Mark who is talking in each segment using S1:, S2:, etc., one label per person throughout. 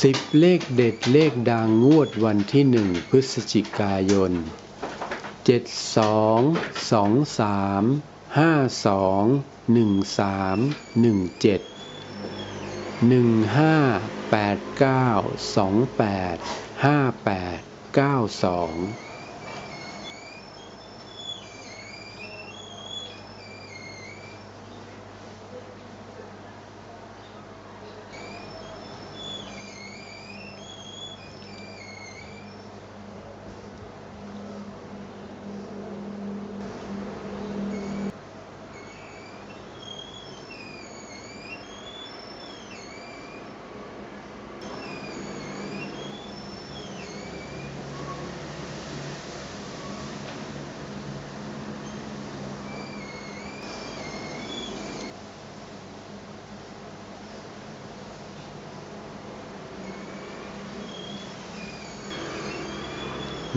S1: สิบเลขเด็ดเลขดังงวดวันที่หนึ่งพฤศจิกายน 72 23 52 13 17 15 89 28 58 92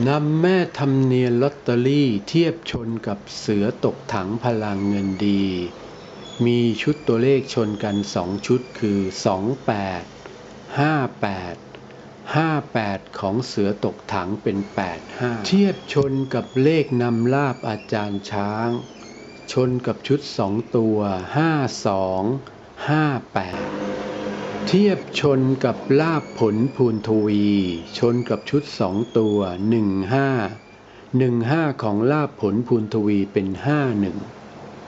S1: นำแม่ทำเนียนลอตเตอรี่เทียบชนกับเสือตกถังพลังเงินดี มีชุดตัวเลขชนกันสองชุดคือ 28 58 58 ของเสือตกถังเป็น 85 เทียบชนกับเลขนำลาบอาจารย์ช้าง ชนกับชุดสองตัว 52 58 เทียบชนกับลาบผลภูนทวี ชนกับชุดสองตัวหนึ่งห้าหนึ่งห้าของลาบผลภูนทวีเป็นห้าหนึ่ง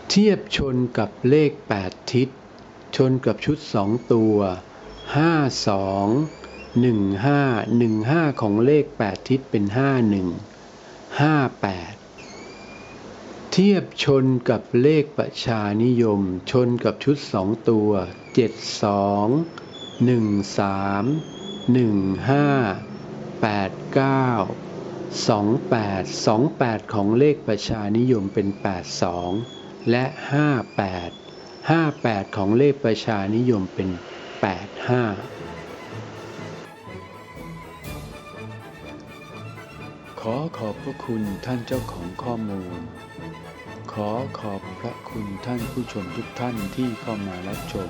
S1: เทียบชนกับเลขแปดทิศ ชนกับชุดสองตัวห้าสองหนึ่งห้าหนึ่งห้าของเลขแปดทิศเป็นห้าหนึ่งห้าแปดเทียบชนกับเลขประชานิยม ชนกับชุดสองตัวเจ็ดสอง หนึ่งสามหนึ่งห้าแปดเก้าสองแปดสองแปดของเลขประชานิยมเป็นแปดสองและห้าแปดห้าแปดของเลขประชานิยมเป็นแปดห้าขอขอบพระคุณท่านเจ้าของข้อมูล ขอขอบพระคุณท่านผู้ชมทุกท่านที่เข้ามารับชม